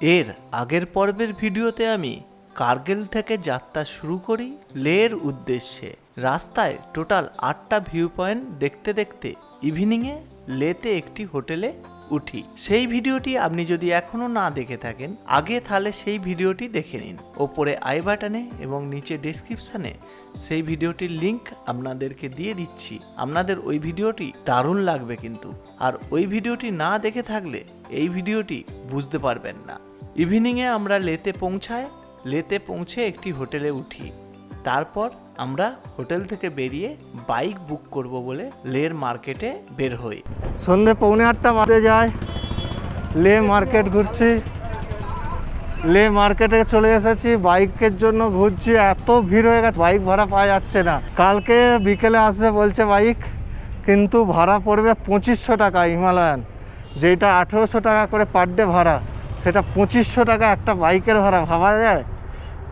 এর আগের পর্বের ভিডিওতে আমি কার্গিল থেকে যাত্রা শুরু করি লের উদ্দেশ্যে। রাস্তায় টোটাল আটটা ভিউ পয়েন্ট দেখতে দেখতে ইভিনিংয়ে লেতে একটি হোটেলে উঠি। সেই ভিডিওটি আপনি যদি এখনও না দেখে থাকেন, আগে তাহলে সেই ভিডিওটি দেখে নিন। ওপরে আই বাটনে এবং নিচে ডেসক্রিপশানে সেই ভিডিওটির লিংক আপনাদেরকে দিয়ে দিচ্ছি। আপনাদের ওই ভিডিওটি দারুণ লাগবে কিন্তু। আর ওই ভিডিওটি না দেখে থাকলে এই ভিডিওটি বুঝতে পারবেন না। ইভিনিংয়ে আমরা লেতে পৌঁছাই লেতে পৌঁছে একটি হোটেলে উঠি। তারপর আমরা হোটেল থেকে বেরিয়ে বাইক বুক করব বলে লের মার্কেটে বের হই। সন্ধে পৌনে আটটা বাজে যায়। লে মার্কেট ঘুরছি। লে মার্কেটে চলে এসেছি। বাইকের জন্য ঘুরছি। এত ভিড় হয়ে গেছে। বাইক ভাড়া পাওয়া যাচ্ছে না। কালকে বিকেলে আসবে বলছে বাইক, কিন্তু ভাড়া পড়বে পঁচিশশো টাকা হিমালয়ান। যেটা আঠেরোশো টাকা করে পার ডে ভাড়া সেটা পঁচিশশো টাকা একটা বাইকের ভাড়া ভাবা যায়?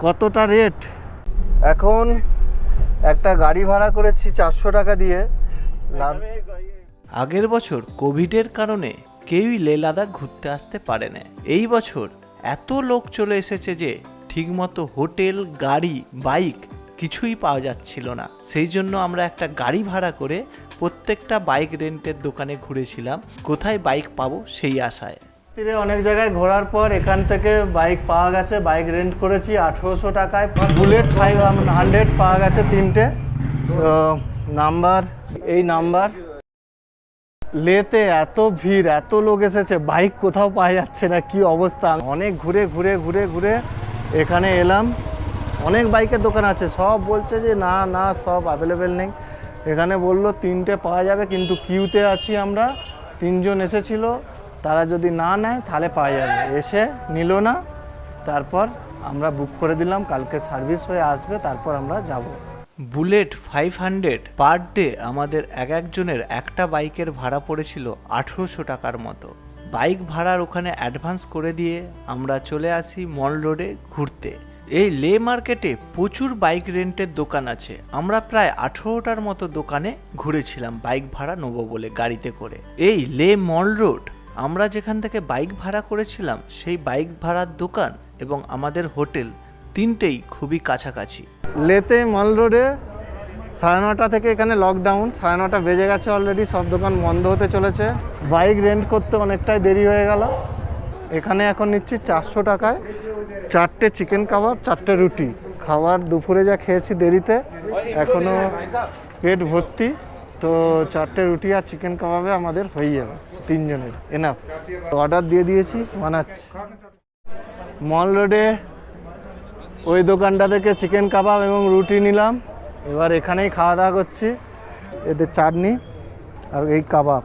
কতটা রেট এখন একটা গাড়ি ভাড়া করেছি চারশো টাকা দিয়ে। আগের বছর কোভিডের কারণে কেউই লে লাদাখ ঘুরতে আসতে পারে না এই বছর এত লোক চলে এসেছে যে ঠিকমতো হোটেল গাড়ি বাইক কিছুই পাওয়া যাচ্ছিল না। সেই জন্য আমরা একটা গাড়ি ভাড়া করে প্রত্যেকটা বাইক রেন্টের দোকানে ঘুরেছিলাম। কোথায় বাইক পাবো সেই আশায়। তীরে অনেক জায়গায় ঘোরার পর এখান থেকে বাইক পাওয়া গেছে। বাইক রেন্ট করেছি আঠেরোশো টাকায়। বুলেট ফাইভ হান্ড্রেড পাওয়া গেছে তিনটে। নাম্বার এই নাম্বার লেতে এত ভিড়, এত লোক এসেছে বাইক কোথাও পাওয়া যাচ্ছে না, কি অবস্থা? অনেক ঘুরে ঘুরে ঘুরে ঘুরে এখানে এলাম। অনেক বাইকের দোকান আছে, সব বলছে যে না না, সব অ্যাভেলেবেল নেই। এখানে বলল, তিনটে পাওয়া যাবে, কিন্তু কিউতে আছি আমরা। তিনজন এসেছিল, তারা যদি না নেয়, তাহলে পাওয়া যাবে। এসে নিল না। তারপর আমরা বুক করে দিলাম, কালকে সার্ভিস হয়ে আসবে, তারপর আমরা যাব। Bullet five hundred per day আমাদের এক একজনের একটা বাইকের ভাড়া পড়েছিল আঠেরোশো টাকার মতো। বাইক ভাড়ার ওখানে অ্যাডভান্স করে দিয়ে আমরা চলে আসি মল রোডে ঘুরতে। এই লে মার্কেটে প্রচুর বাইক রেন্টের দোকান আছে। আমরা প্রায় আঠেরোটার মতো দোকানে ঘুরেছিলাম বাইক ভাড়া নেব বলে গাড়িতে করে। এই লে মল রোড, আমরা যেখান থেকে বাইক ভাড়া করেছিলাম, সেই বাইক ভাড়ার দোকান এবং আমাদের হোটেল তিনটেই খুবই কাছাকাছি। লেতে মল রোডে সাড়ে নটা থেকে এখানে লকডাউন সাড়ে নটা বেজে গেছে অলরেডি সব দোকান বন্ধ হতে চলেছে। বাইক রেন্ট করতে অনেকটাই দেরি হয়ে গেল। এখানে এখন নিচ্ছি চারশো টাকায় চারটে চিকেন কাবাব, চারটে রুটি। খাবার দুপুরে যা খেয়েছি দেরিতে এখনও পেট ভর্তি, তো চারটে রুটি আর চিকেন কাবাবে আমাদের হয়ে যাবে তিনজনের এনাফ অর্ডার দিয়ে দিয়েছি, বানাচ্ছি। মল রোডে ওই দোকানটা থেকে চিকেন কাবাব এবং রুটি নিলাম, এবার এখানেই খাওয়া দাওয়া করছি, এদের চাটনি আর এই কাবাব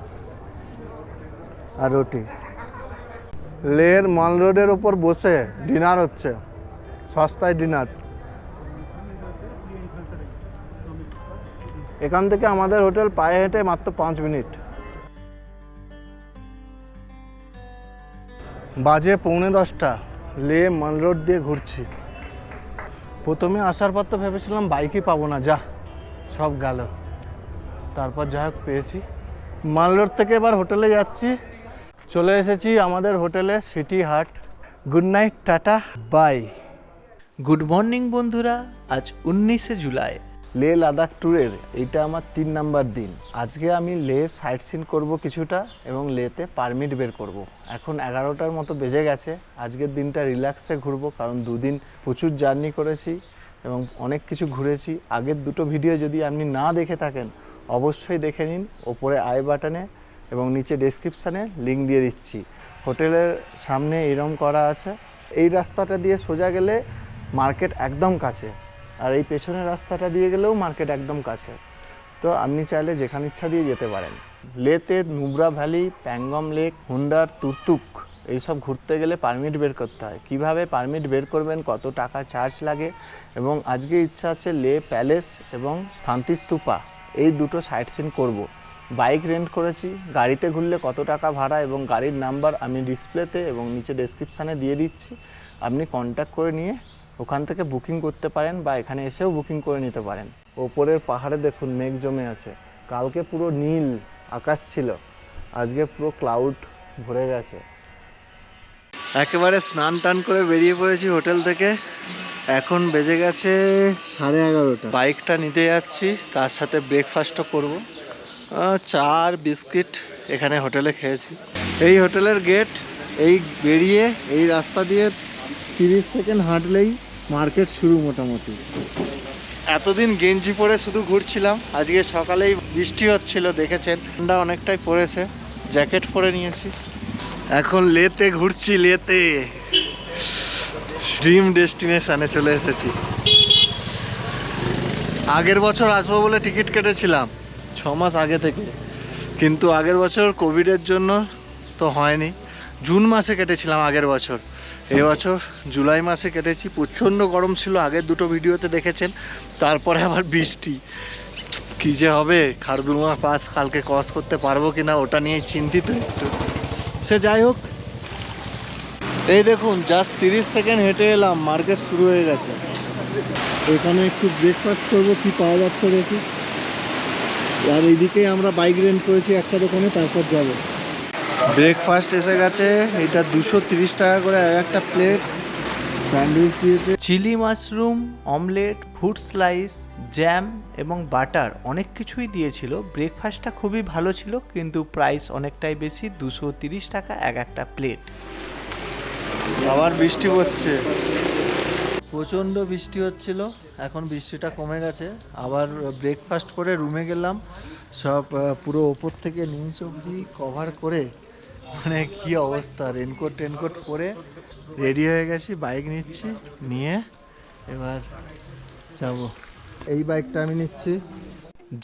আর রুটি। লের মাল রোডের ওপর বসে ডিনার হচ্ছে, সস্তায় ডিনার। এখান থেকে আমাদের হোটেল পায়ে হেঁটে মাত্র পাঁচ মিনিট। বাজে পৌনে দশটা, লে মাল রোড দিয়ে ঘুরছি। প্রথমে আসার পর তো ভেবেছিলাম বাইকই পাবো না, যা, সব গেল। তারপর যা হোক, পেয়েছি। মাল রোড থেকে এবার হোটেলে যাচ্ছি। চলে এসেছি আমাদের হোটেলে city hut. Good night tata bye. Good morning বন্ধুরা আজ উনিশে জুলাই। লে লাদাখ ট্যুরের এইটা আমার তিন নাম্বার দিন। আজকে আমি লে সাইট সিন করব কিছুটা এবং লেতে পারমিট বের করব। এখন এগারোটার মতো বেজে গেছে আজকের দিনটা রিল্যাক্সে ঘুরবো কারণ দুদিন প্রচুর জার্নি করেছি এবং অনেক কিছু ঘুরেছি। আগের দুটো ভিডিও যদি আপনি না দেখে থাকেন অবশ্যই দেখে নিন। ওপরে আই বাটনে এবং নিচে ডেসক্রিপশানে লিঙ্ক দিয়ে দিচ্ছি। হোটেলের সামনে এরম করা আছে। এই রাস্তাটা দিয়ে সোজা গেলে মার্কেট একদম কাছে, আর এই পেছনের রাস্তাটা দিয়ে গেলেও মার্কেট একদম কাছে। তো আপনি চাইলে যেখানে ইচ্ছা দিয়ে যেতে পারেন। লেতে, নুব্রা ভ্যালি, প্যাঙ্গম লেক, হুন্ডার, তুর্তুক, এইসব ঘুরতে গেলে পারমিট বের করতে হয়। কীভাবে পারমিট বের করবেন, কত টাকা চার্জ লাগে এবং আজকে ইচ্ছা আছে লে প্যালেস এবং শান্তিস্তূপা, এই দুটো সাইট সিন করব। বাইক রেন্ট করেছি, গাড়িতে ঘুরলে কত টাকা ভাড়া এবং গাড়ির নাম্বার আমি ডিসপ্লেতে এবং নিচে ডেসক্রিপশানে দিয়ে দিচ্ছি। আপনি কন্ট্যাক্ট করে নিয়ে ওখান থেকে বুকিং করতে পারেন বা এখানে এসেও বুকিং করে নিতে পারেন। ওপরের পাহাড়ে দেখুন মেঘ জমে আছে। কালকে পুরো নীল আকাশ ছিল, আজকে পুরো ক্লাউড ভরে গেছে। একেবারে স্নান টান করে বেরিয়ে পড়েছি হোটেল থেকে। এখন বেজে গেছে সাড়ে এগারোটা। বাইকটা নিতে যাচ্ছি, তার সাথে ব্রেকফাস্টও করব। চা আর বিস্কিট এখানে হোটেলে খেয়েছি। এই হোটেলের গেট এই বেরিয়ে এই রাস্তা দিয়ে তিরিশ সেকেন্ড হাঁটলেই মার্কেট শুরু মোটামুটি। এতদিন গেঞ্জি পরে শুধু ঘুরছিলাম, আজকে সকালেই বৃষ্টি হচ্ছিল, দেখেছেন? ঠান্ডা অনেকটাই পড়েছে জ্যাকেট পরে নিয়েছি। এখন লেতে ঘুরছি, লেতে। ড্রিম ডেস্টিনেশনে চলে এসেছি। আগের বছর আসব বলে টিকিট কেটেছিলাম ছ মাস আগে থেকে। কিন্তু আগের বছর কোভিডের জন্য তো হয়নি। জুন মাসে কেটেছিলাম আগের বছর। এবছর জুলাই মাসে কেটেছি। প্রচণ্ড গরম ছিল, আগের দুটো ভিডিওতে দেখেছেন। তারপরে আবার বৃষ্টি। কী যে হবে? খারদুলমা পাস কালকে ক্রস করতে পারব কি না ওটা নিয়ে চিন্তিত একটু। সে যাই হোক। এই দেখুন জাস্ট তিরিশ সেকেন্ড হেঁটে এলাম মার্কেট শুরু হয়ে গেছে। এখানে একটু ব্রেকফাস্ট করব, কি পাওয়া যাচ্ছে দেখি। আর এইদিকেই আমরা বাইক রেন্ট করেছি একটা দোকানে তারপর যাব। ব্রেকফাস্ট এসে গেছে এটা দুশো তিরিশ টাকা করে এক একটা প্লেট স্যান্ডউইচ দিয়েছে। Chilli mushroom omelette food slice jam এবং বাটার অনেক কিছুই দিয়েছিল। ব্রেকফাস্টটা খুবই ভালো ছিল কিন্তু প্রাইস অনেকটাই বেশি দুশো তিরিশ টাকা এক একটা প্লেট আবার বৃষ্টি পড়ছে। প্রচণ্ড বৃষ্টি হচ্ছিল, এখন বৃষ্টিটা কমে গেছে। আবার ব্রেকফাস্ট করে রুমে গেলাম, সব পুরো ওপর থেকে নিচ অবধি কভার করে মানে কি অবস্থা রেনকোট টেনকোট পরে রেডি হয়ে গেছি বাইক নিচ্ছি, নিয়ে এবার যাব। এই বাইকটা আমি নিচ্ছি।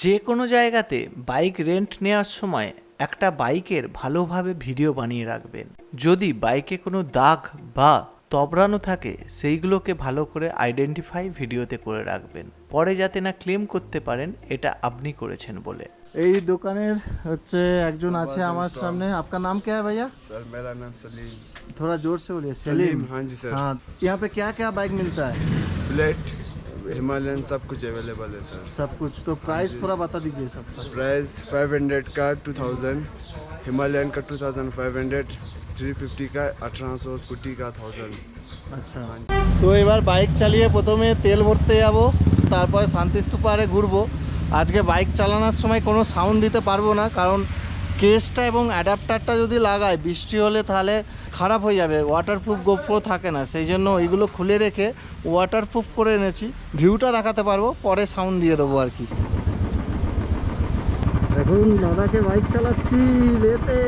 যে কোনো জায়গাতে বাইক রেন্ট নেওয়ার সময় একটা বাইকের ভালোভাবে ভিডিও বানিয়ে রাখবেন। যদি বাইকে কোনো দাগ বা তবড়ানো থাকে সেইগুলোকে ভালো করে আইডেন্টিফাই ভিডিওতে করে রাখবেন পরে যাতে না ক্লেম করতে পারেন এটা আপনি করেছেন বলে এই দোকানের হচ্ছে একজন আছে আমার সামনে আপনার নাম क्या है भैया सर मेरा नाम सलीम थोड़ा जोर से बोलिए सलीम हाँ जी सर हाँ यहाँ पे क्या क्या बाइक मिलता है बुलेट हिमालयन सब कुछ अवेलेबल है सर सब कुछ तो प्राइस थोड़ा बता दीजिए सबका प्राइस 500 का 2000 हिमालयन का 2500 350 का 1800 स्कूटी का 1000 আচ্ছা তো এবার বাইক চালিয়ে প্রথমে তেল ভরতে যাব তারপরে শান্তিস্তূপ আরে ঘুরবো আজকে বাইক চালানোর সময় কোনো সাউন্ড দিতে পারবো না কারণ কেসটা এবং অ্যাডাপ্টারটা যদি লাগায় বৃষ্টি হলে তাহলে খারাপ হয়ে যাবে ওয়াটারপ্রুফ গোপ্রো থাকে না সেই জন্য ওইগুলো খুলে রেখে ওয়াটারপ্রুফ করে এনেছি ভিউটা দেখাতে পারবো পরে সাউন্ড দিয়ে দেবো আর কি এখন দাদাকে বাইক চালাচ্ছি রেতে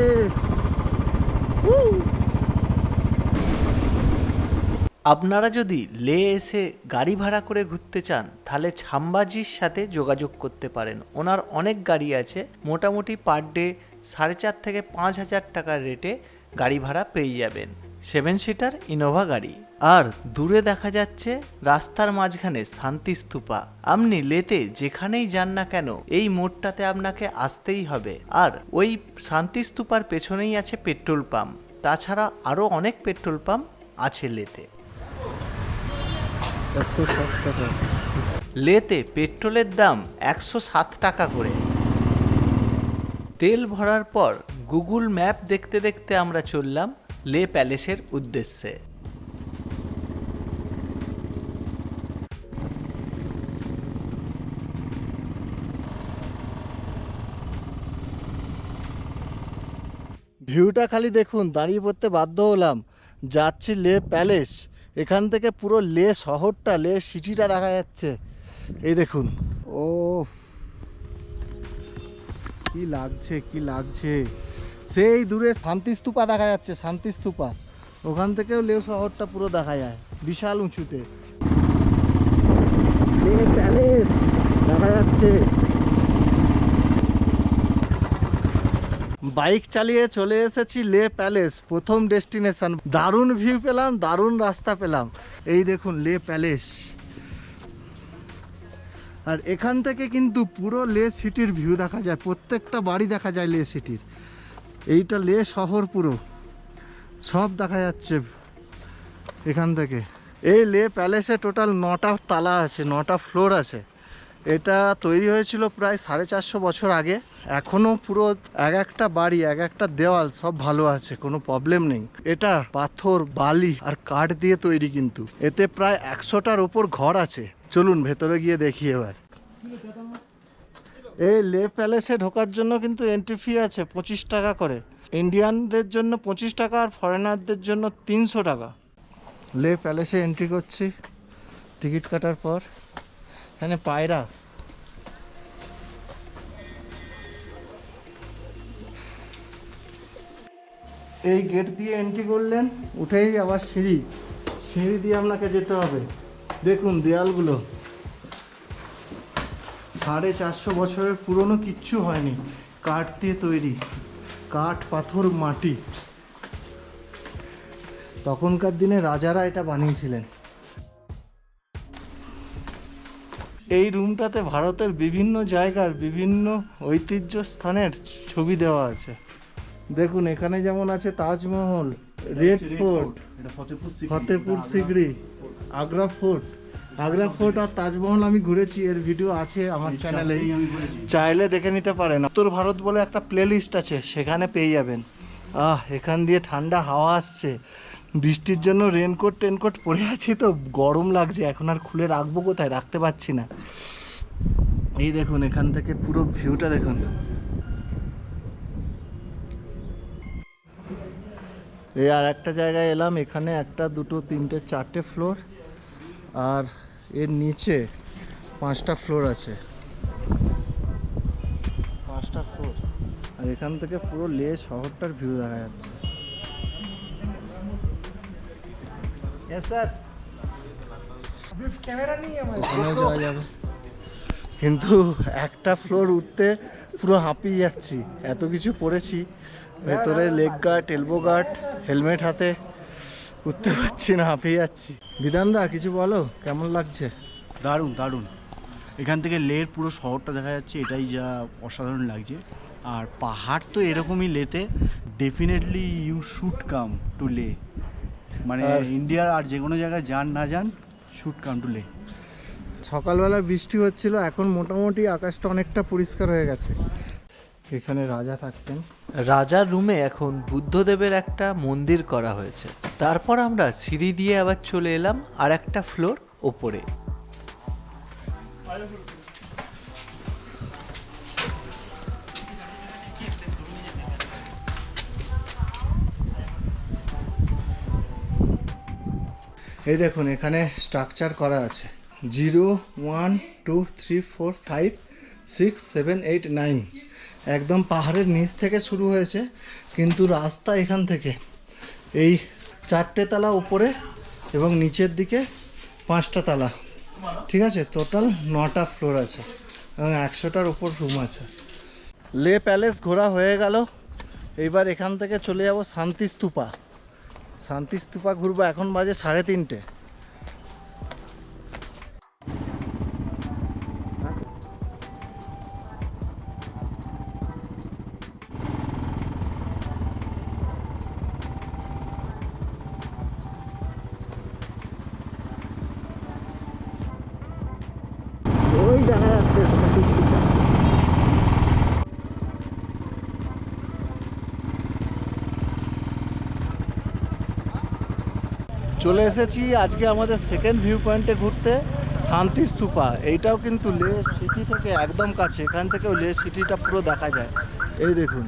আপনারা যদি লে এসে গাড়ি ভাড়া করে ঘুরতে চান, তাহলে ছাম্বাজির সাথে যোগাযোগ করতে পারেন। ওনার অনেক গাড়ি আছে, মোটামুটি পার ডে সাড়ে চার থেকে পাঁচ হাজার টাকার রেটে গাড়ি ভাড়া পেয়ে যাবেন। সেভেন সিটার, ইনোভা গাড়ি। আর দূরে দেখা যাচ্ছে রাস্তার মাঝখানে শান্তি শান্তিস্তূপা আপনি লেতে যেখানেই যান না কেন, এই মোড়টাতে আপনাকে আসতেই হবে। আর ওই শান্তি শান্তিস্তূপার পেছনেই আছে পেট্রোল পাম্প। তাছাড়া আরও অনেক পেট্রোল পাম্প আছে লেতে। লেতে পেট্রোলের দাম একশো সাত টাকা করে। তেল ভরার পর গুগল ম্যাপ দেখতে দেখতে আমরা চললাম লে প্যালেসের উদ্দেশ্যে। ভিউটা খালি দেখুন, দাঁড়িয়ে পড়তে বাধ্য হলাম। যাচ্ছি লে প্যালেস। এখান থেকে পুরো লে শহরটা, লে সিটিটা দেখা যাচ্ছে। এই দেখুন। ও কি লাগছে কি লাগছে। সেই দূরে শান্তিস্তূপা দেখা যাচ্ছে শান্তিস্তূপা ওখান থেকেও লে শহরটা পুরো দেখা যায়, বিশাল উঁচুতে। লে প্যালেস দেখা যাচ্ছে। বাইক চালিয়ে চলে এসেছি লে প্যালেস, প্রথম ডেস্টিনেশন। দারুণ ভিউ পেলাম, দারুণ রাস্তা পেলাম। এই দেখুন লে প্যালেস। আর এখান থেকে কিন্তু পুরো লে সিটির ভিউ দেখা যায়, প্রত্যেকটা বাড়ি দেখা যায় লে সিটির। এইটা লে শহর পুরো। সব দেখা যাচ্ছে এখান থেকে। এই লে প্যালেসে টোটাল নটা তালা আছে, নটা ফ্লোর আছে। এটা তৈরি হয়েছিল প্রায় সাড়ে চারশো বছর আগে। এখনও পুরো এক একটা বাড়ি, এক একটা দেওয়াল সব ভালো আছে, কোনো প্রবলেম নেই। এটা পাথর, বালি আর কাঠ দিয়ে তৈরি কিন্তু। এতে প্রায় একশোটার ওপর ঘর আছে। চলুন ভেতরে গিয়ে দেখি এবার। এই লে প্যালেসে ঢোকার জন্য কিন্তু এন্ট্রি ফি আছে পঁচিশ টাকা করে। ইন্ডিয়ানদের জন্য পঁচিশ টাকা আর ফরেনারদের জন্য তিনশো টাকা। লে প্যালেসে এন্ট্রি করছি। টিকিট কাটার পর। এখানে পায়রা। এই গেট দিয়ে এন্ট্রি করলেন, উঠেই আবার সিঁড়ি। সিঁড়ি দিয়ে আপনাকে যেতে হবে। দেখুন দেয়ালগুলো। সাড়ে চারশো বছরের পুরনো কিচ্ছু হয়নি। কাঠ দিয়ে তৈরি। কাঠ, পাথর, মাটি। তখনকার দিনে রাজারা এটা বানিয়েছিলেন। এই রুমটাতে ভারতের বিভিন্ন জায়গার বিভিন্ন ঐতিহ্য স্থানের ছবি দেওয়া আছে। দেখুন এখানে যেমন আছে Taj Mahal red fort Fatehpur Sikri Agra fort. Agra fort আর তাজমহল আমি ঘুরেছি এর ভিডিও আছে আমার চ্যানেলে চাইলে দেখে নিতে পারেন। উত্তর ভারত বলে একটা প্লেলিস্ট আছে সেখানে পেয়ে যাবেন। আহ এখান দিয়ে ঠান্ডা হাওয়া আসছে। বৃষ্টির জন্য রেনকোট টেনকোট পরে আছি তো গরম লাগছে। এখন আর খুলে রাখব কোথায়? রাখতে পারছি না। এই দেখুন এখান থেকে পুরো ভিউটা দেখুন। এই আর একটা জায়গায় এলাম, এখানে একটা, দুটো, তিনটে, চারটে ফ্লোর আর এর নিচে পাঁচটা ফ্লোর আছে। পাঁচটা ফ্লোর আর এখান থেকে পুরো লে শহরটার ভিউ দেখা যাচ্ছে। ওখানেও যাওয়া যাবে। কিন্তু একটা ফ্লোর উঠতে পুরো হাঁপিয়ে যাচ্ছি। এত কিছু পরেছি ভেতরে leg guard elbow guard helmet হাতে। উঠতে পারছি না হাঁপিয়ে যাচ্ছি। বিধানদা কিছু বলো? কেমন লাগছে? দারুণ দারুণ। এখান থেকে লের পুরো শহরটা দেখা যাচ্ছে এটাই যা অসাধারণ লাগছে। আর পাহাড় তো এরকমই লেতে definitely you should come to Leh. মানে ইন্ডিয়ার আর যে কোনো জায়গায় যান না যান শুড কাম টু লে। সকালবেলা বৃষ্টি হচ্ছিল এখন মোটামুটি আকাশটা অনেকটা পরিষ্কার হয়ে গেছে। এখানে রাজা থাকতেন। রাজার রুমে এখন বুদ্ধদেবের একটা মন্দির করা হয়েছে। তারপর আমরা সিঁড়ি দিয়ে আবার চলে এলাম আর একটা ফ্লোর ওপরে। এই দেখুন এখানে স্ট্রাকচার করা আছে। Zero one two three four five six, seven, eight, nine. একদম পাহাড়ের নিচ থেকে শুরু হয়েছে, কিন্তু রাস্তা এখান থেকে। এই চারটে তালা উপরে এবং নিচের দিকে পাঁচটা তালা। ঠিক আছে? টোটাল নটা ফ্লোর আছে এবং একশোটার উপর রুম আছে। লে প্যালেস ঘোরা হয়ে গেল। এইবার এখান থেকে চলে যাব শান্তি স্তূপা শান্তি স্তূপা ঘুরবো এখন বাজে সাড়ে তিনটে। চলে এসেছি আজকে আমাদের সেকেন্ড ভিউ পয়েন্টে ঘুরতে, শান্তি স্তূপা। এইটাও কিন্তু লে সিটি থেকে একদম কাছে, এখান থেকেও লে সিটিটা পুরো দেখা যায়। এই দেখুন,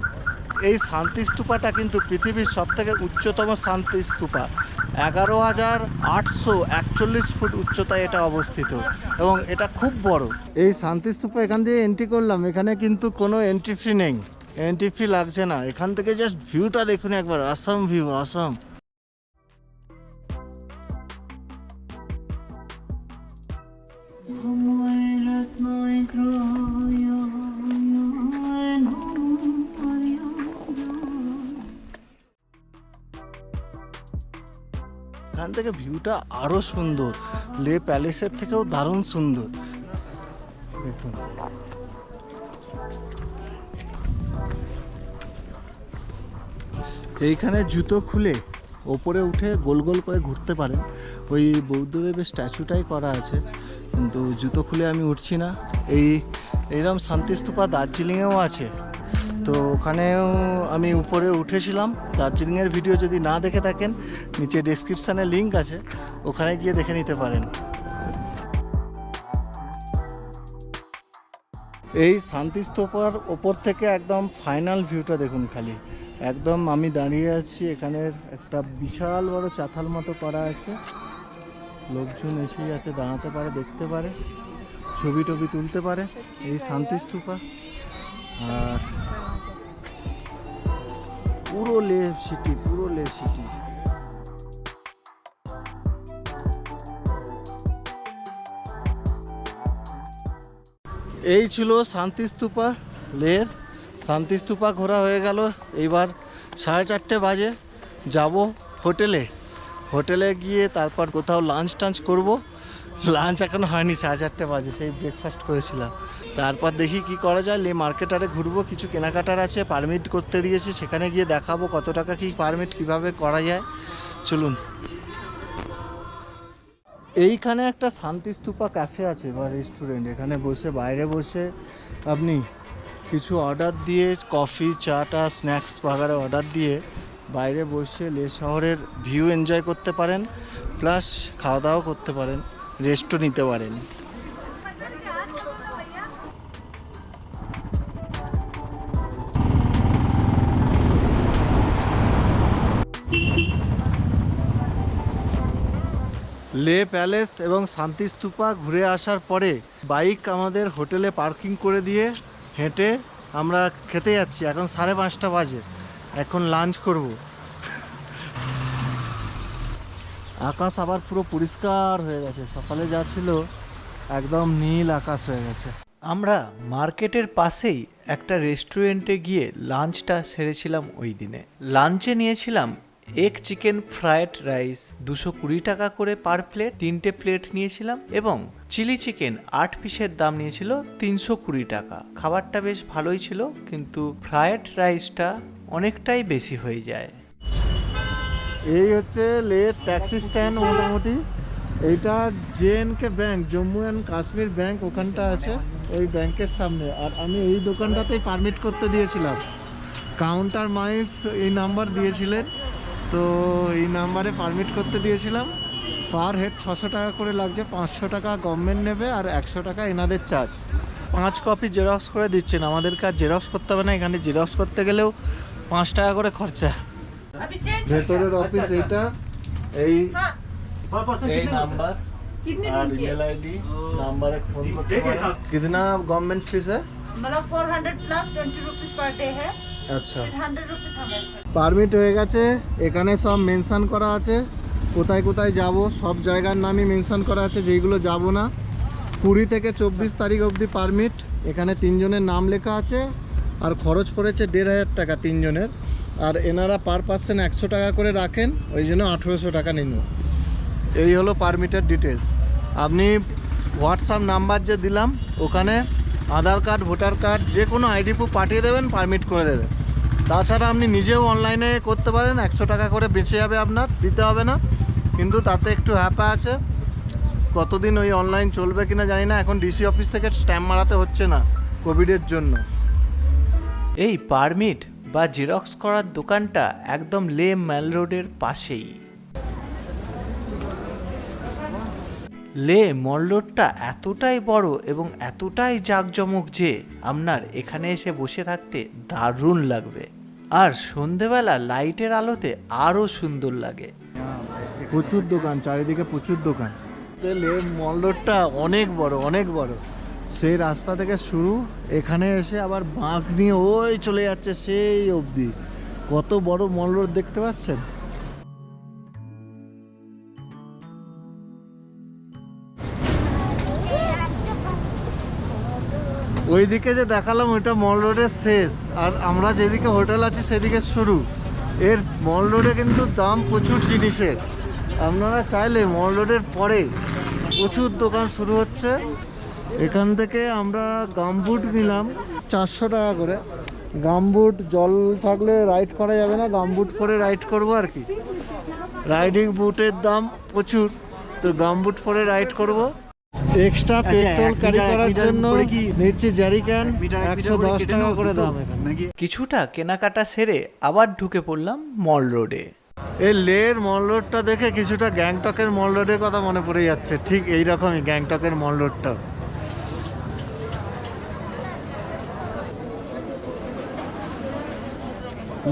এই শান্তি স্তূপাটা কিন্তু পৃথিবীর সব থেকে উচ্চতম শান্তি স্তূপা। এগারো হাজার আটশো একচল্লিশ ফুট উচ্চতায় এটা অবস্থিত, এবং এটা খুব বড়। এই শান্তি স্তূপা এখান দিয়ে এন্ট্রি করলাম, এখানে কিন্তু কোনো এন্ট্রি ফি নেই। এন্ট্রি ফি লাগছে না। এখান থেকে জাস্ট ভিউটা দেখুন একবার আসাম ভিউ আসাম এখান থেকে ভিউটা আরও সুন্দর। লে প্যালেসের থেকেও দারুণ সুন্দর। দেখুন। এইখানে জুতো খুলে ওপরে উঠে গোল গোল করে ঘুরতে পারেন। ওই বৌদ্ধদেবের স্ট্যাচুটাই করা আছে। কিন্তু জুতো খুলে আমি উঠছি না। এই এইরকম শান্তিস্তূপা দার্জিলিংয়েও আছে। তো ওখানেও আমি উপরে উঠেছিলাম। দার্জিলিংয়ের ভিডিও যদি না দেখে থাকেন, নিচে ডেসক্রিপশানে লিঙ্ক আছে। ওখানে গিয়ে দেখে নিতে পারেন। এই শান্তিস্তূপার ওপর থেকে একদম ফাইনাল ভিউটা দেখুন খালি। একদম আমি দাঁড়িয়ে আছি, এখানের একটা বিশাল বড় চাতাল মতো করা আছে। লোকজন এসে যাতে দাঁড়াতে পারে, দেখতে পারে। ছবি টবি তুলতে পারে, এই শান্তিস্তূপা আর পুরো লে সিটি, পুরো লে সিটি। এই ছিল শান্তি শান্তিস্তূপা লের শান্তিস্তূপা ঘোরা হয়ে গেল। এইবার সাড়ে চারটে বাজে। যাব হোটেলে। হোটেলে গিয়ে তারপর কোথাও লাঞ্চ টাঞ্চ করব। লাঞ্চ এখন হয়নি, সাড়ে চারটে বাজে, সেই ব্রেকফাস্ট করেছিলাম। তারপর দেখি কি করা যায়, লে মার্কেটারে ঘুরবো, কিছু কেনাকাটার আছে পারমিট করতে দিয়েছি, সেখানে গিয়ে দেখাবো কত টাকা কি পারমিট কীভাবে করা যায়। চলুন। এইখানে একটা শান্তি শান্তিস্তূপা ক্যাফে আছে বা রেস্টুরেন্ট এখানে বসে, বাইরে বসে আপনি কিছু অর্ডার দিয়ে কফি চাটা স্ন্যাক্স বাগারে অর্ডার দিয়ে বাইরে বসে, লে শহরের ভিউ এনজয় করতে পারেন প্লাস খাওয়া দাওয়া করতে পারেন। রেস্টও নিতে পারেন। লে প্যালেস এবং শান্তিস্তূপা ঘুরে আসার পরে বাইক আমাদের হোটেলে পার্কিং করে দিয়ে হেঁটে আমরা খেতে যাচ্ছি। এখন সাড়ে পাঁচটা বাজে। এখন লাঞ্চ করব। আকাশ আবার পুরো পরিষ্কার হয়ে গেছে। সকালে যা ছিল একদম নীল আকাশ হয়ে গেছে। আমরা মার্কেটের পাশেই একটা রেস্টুরেন্টে গিয়ে লাঞ্চটা সেরেছিলাম ওই দিনে। লাঞ্চে নিয়েছিলাম এগ চিকেন ফ্রায়েড রাইস, দুশো কুড়ি টাকা করে পার প্লেট, তিনটে প্লেট নিয়েছিলাম এবং চিলি চিকেন আট পিসের দাম নিয়েছিল তিনশো কুড়ি টাকা। খাবারটা বেশ ভালোই ছিল, কিন্তু ফ্রায়েড রাইসটা অনেকটাই বেশি হয়ে যায়। এই হচ্ছে লে ট্যাক্সি স্ট্যান্ড মোটামুটি। এইটা JNK bank, Jammu and Kashmir bank ওখানটা আছে, এই ব্যাংকের সামনে। আর আমি এই দোকানটাতেই পারমিট করতে দিয়েছিলাম। কাউন্টার মাইলস এই নাম্বার দিয়েছিলেন। তো এই নাম্বারে পারমিট করতে দিয়েছিলাম। পার হেড ছশো টাকা করে লাগছে, পাঁচশো টাকা গভর্নমেন্ট নেবে আর একশো টাকা এনাদের চার্জ পাঁচ কপি জেরক্স করে দিচ্ছেন। আমাদেরকে আর জেরক্স করতে হবে না, এখানে জেরক্স করতে গেলেও পাঁচ টাকা করে খরচা। ভেতরের অফিস এইটা এই এই নাম্বার আর ईमेल आईडी नंबर एक फोन करते हैं कितना गवर्नमेंट फीस है मतलब four hundred plus twenty rupees per day है আচ্ছা हंड्रेड रुपीज हमें পারমিট হয়ে গেছে এখানে সব মেনশন করা আছে কোথায় কোথায় যাব সব জায়গার নামই মেনশন করা আছে যেইগুলো যাব না কুড়ি থেকে চব্বিশ তারিখ অবধি পারমিট এখানে তিনজনের নাম লেখা আছে আর খরচ পড়েছে দেড় হাজার টাকা তিনজনের আর এনারা পার পার্সেন্ট একশো টাকা করে রাখেন, ওই জন্য আঠেরোশো টাকা নিন এই হলো পারমিটের ডিটেলস আপনি হোয়াটসঅ্যাপ নাম্বার যে দিলাম, ওখানে আধার কার্ড, ভোটার কার্ড, যে কোনো আইডি প্রুফ পাঠিয়ে দেবেন পারমিট করে দেবেন। তাছাড়া আপনি নিজেও অনলাইনে করতে পারেন, একশো টাকা করে বেঁচে যাবে আপনার, দিতে হবে না। কিন্তু তাতে একটু হ্যাপা আছে। কতদিন ওই অনলাইন চলবে কিনা জানি না, এখন ডিসি অফিস থেকে স্ট্যাম্প মারাতে হচ্ছে না কোভিডের জন্য। এই পারমিট বা জেরক্স করার দোকানটা একদম লে ম্যাল রোডের পাশেই। লে মল রোডটা এতটাই বড় এবং এতটাই জাঁকজমক যে আপনার এখানে এসে বসে থাকতে দারুণ লাগবে। আর সন্ধেবেলা লাইটের আলোতে আরও সুন্দর লাগে। প্রচুর দোকান চারিদিকে প্রচুর দোকান। লে মল রোডটা অনেক বড় অনেক বড়। সেই রাস্তা থেকে শুরু, এখানে এসে আবার বাঁক নিয়ে ওই চলে যাচ্ছে সেই অবধি। কত বড় মল রোড দেখতে পাচ্ছেন? ওইদিকে যে দেখালাম, ওইটা মল রোডের শেষ। আর আমরা যেদিকে হোটেল আছি, সেদিকে শুরু। এর মল রোডে কিন্তু দাম প্রচুর জিনিসের। আপনারা চাইলে মল রোডের পরে প্রচুর দোকান শুরু হচ্ছে। এখান থেকে আমরা গামবুট নিলাম। চারশো টাকা করে। গামবুট জল থাকলে রাইড করা যাবে না গামবুট পরে রাইড করব আর কি। রাইডিং বুটের দাম প্রচুর তো গামবুট পরে রাইড করব। এক্সট্রা পেট্রোল ক্যারি করার জন্য জারি ক্যান একশো দশ টাকা করে দাম কিছুটা কেনাকাটা সেরে আবার ঢুকে পড়লাম মল রোডে এই লের মল রোডটা দেখে কিছুটা গ্যাংটকের মল রোডের কথা মনে পড়ে যাচ্ছে। ঠিক এই রকমই গ্যাংটকের মল রোডটা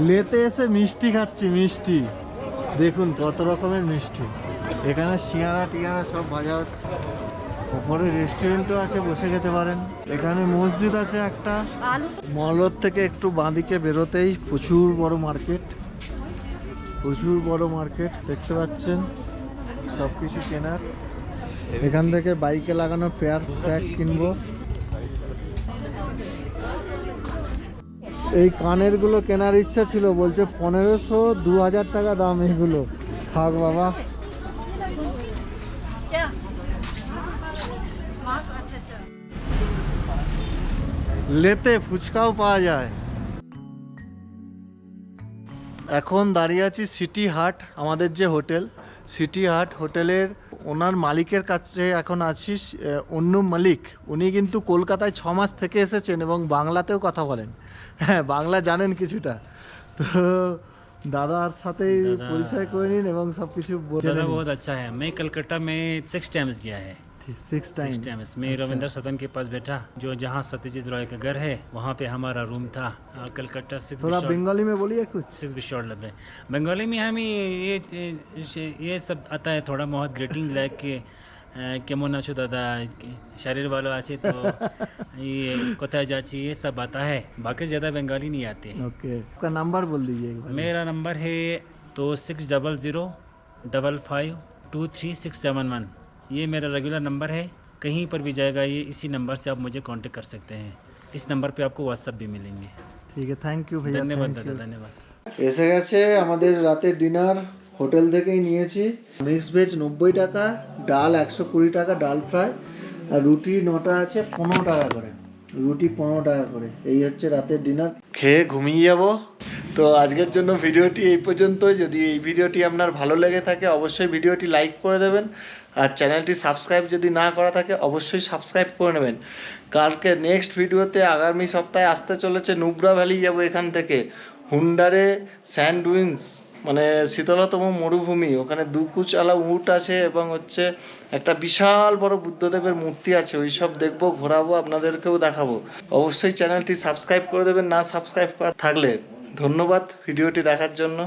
লেতে এসে মিষ্টি খাচ্ছি মিষ্টি। দেখুন কত রকমের মিষ্টি। এখানে সিঙ্গারা টিয়ারা সব ভাজা হচ্ছে। ওপরে রেস্টুরেন্টও আছে বসে খেতে পারেন। এখানে মসজিদ আছে একটা। মল রোড থেকে একটু বাঁদিকে বেরোতেই প্রচুর বড় মার্কেট। প্রচুর বড় মার্কেট দেখতে পাচ্ছেন? সব কিছু কেনার। এখান থেকে বাইকে লাগানো পেয়ার প্যাক কিনবো। এই কানেরগুলো কেনার ইচ্ছা ছিল, বলছে পনেরোশো দু হাজার টাকা দাম এগুলো। থাক বাবা। লেতে ফুচকাও পাওয়া যায়। এখন দাঁড়িয়ে আছি সিটি হাট, আমাদের যে হোটেল। সিটি হাট হোটেলের ওনার মালিকের কাছে এখন আছিস অন্য মালিক। উনি কিন্তু কলকাতায় ছ মাস থেকে এসেছেন এবং বাংলাতেও কথা বলেন। হ্যাঁ বাংলা জানেন কিছুটা তো দাদার সাথেই পরিচয় করে নিন এবং সব কিছু दादा बहुत अच्छा है मैं कलकत्ता में सिक्स टाइम्स गया है সিক্স টাইম सिक्स टाइम्स मैं रविंद्र सदन के पास बैठा जो जहाँ सत्यजीत रॉय का घर है वहाँ पे हमारा रूम था आ, कलकत्ता सिक्स थोड़ा बंगाली में बोलिए कुछ सिक्स बिशॉर्ट लग रहे बंगाली में हमें ये ये- ये सब आता है थोड़ा बहुत ग्रीटिंग लाइक के কেমন আছো দাদা शरीर वालों আছে তো ये কোথায় যাচ্ছি ये सब आता है बाकी ज़्यादा बंगाली नहीं आते ओके आपका नंबर बोल दीजिए एक बार मेरा नंबर है तो six double zero double five two three six seven one ये मेरा रेगुलर नंबर है कहीं पर भी जाएगा ये इसी नंबर से आप मुझे कांटेक्ट कर सकते हैं इस नंबर पे आपको व्हाट्सअप भी मिलेंगे ঠিক আছে থ্যাংক ইউ ভাইয়া धन्यवाद thank दादा you. धन्यवाद এসে গেছে আমাদের রাতের ডিনার হোটেল থেকেই নিয়েছি। মিক্স ভেজ নব্বই টাকা, ডাল একশো কুড়ি টাকা, ডাল ফ্রাই। আর রুটি নটা আছে, পনেরো টাকা করে। রুটি পনেরো টাকা করে। এই হচ্ছে রাতের ডিনার খেয়ে ঘুমিয়ে যাব। তো আজকের জন্য ভিডিওটি এই পর্যন্তই। যদি এই ভিডিওটি আপনার ভালো লেগে থাকে, অবশ্যই ভিডিওটি লাইক করে দেবেন। আর চ্যানেলটি সাবস্ক্রাইব যদি না করা থাকে, অবশ্যই সাবস্ক্রাইব করে নেবেন। কালকে নেক্সট ভিডিওতে আগামী সপ্তাহে আসতে চলেছে নুব্রা ভ্যালি। যাব এখান থেকে। হুন্ডারে স্যান্ডউইন্স মানে শীতলতম মরুভূমি, ওখানে দু কুচালা উট আছে এবং হচ্ছে একটা বিশাল বড় বুদ্ধদেবের মূর্তি আছে ওই সব দেখব, ঘোরাবো, আপনাদেরকেও দেখাবো। অবশ্যই চ্যানেলটি সাবস্ক্রাইব করে দেবেন, না সাবস্ক্রাইব করা থাকলে। ধন্যবাদ ভিডিওটি দেখার জন্য।